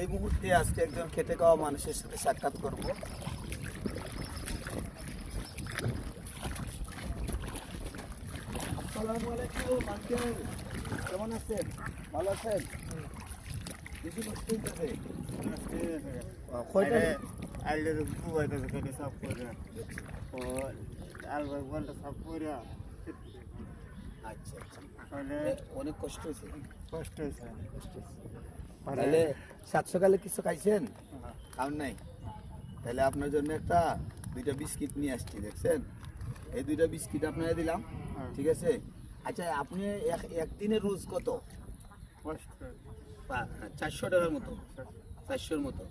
এই মুহূর্তে আজকে একজন খেটে খাওয়া মানুষের সাথে সাক্ষাৎ করব। আসসালামু আলাইকুম আঙ্কেল কেমন আছেন? ভালো আছেন? বেশি কষ্ট হইতেছে কয়টা? আইলে বুবাইতে কেটে সব করে। ও আলবার বলটা সব করে। আচ্ছা আচ্ছা। তাহলে অনেক কষ্ট হয়েছে। কষ্ট হয়েছে। তাহলে সাত সকালে কিছু খাইছেন? খাওন নাই। তাহলে আপনার জন্য একটা দুইটা বিস্কিট নিয়ে আসছি দেখছেন? এই দুইটা বিস্কিট আপনাকে দিলাম হ্যাঁ। ঠিক আছে? আচ্ছা আপনি এক একদিনের রোজ কত? চারশো টাকার মতো। চারশোর মতো।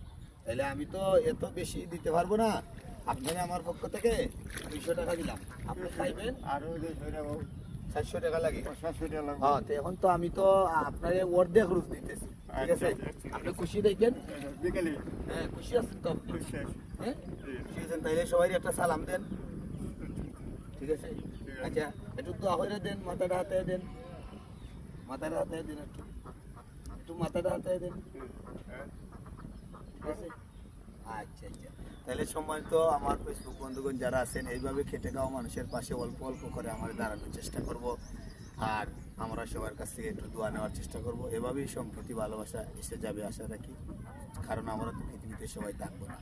তাহলে আমি তো এত বেশি দিতে পারব না। আপনাকে আমার পক্ষ থেকে দুইশো টাকা দিলাম। আপনি খাইবেন? আরও যে ধরে চারশো টাকা লাগে। টাকা হ্যাঁ তো এখন তো আমি তো আপনার অর্ধেক রোজ দিতেছি। ঠিক আছে। আচ্ছা, আচ্ছা। আপনি খুশি দেখবেন? বিকেলে। হ্যাঁ খুশি আছেন তো হ্যাঁ? ঠিক আছে তাইলে সবাই একটা সালাম দেন। ঠিক আছে? আচ্ছা একটু দোয়া দেন মাথাটা হাতে দেন। মাথাটা হাতে দেন একটু। একটু মাথাটা হাতে দেন। ঠিক আছে? আচ্ছা আচ্ছা। তাহলে সময় তো আমার ফেসবুক বন্ধুগণ যারা আছেন এইভাবে খেটে খাওয়া মানুষের পাশে অল্প অল্প করে আমরা দাঁড়ানোর চেষ্টা করব। আর আমরা সবার কাছ থেকে একটু দোয়া নেওয়ার চেষ্টা করব। এভাবেই সম্প্রতি ভালোবাসা এসে যাবে, আশা রাখি। কারণ আমরা তো পৃথিবীতে সবাই থাকব না।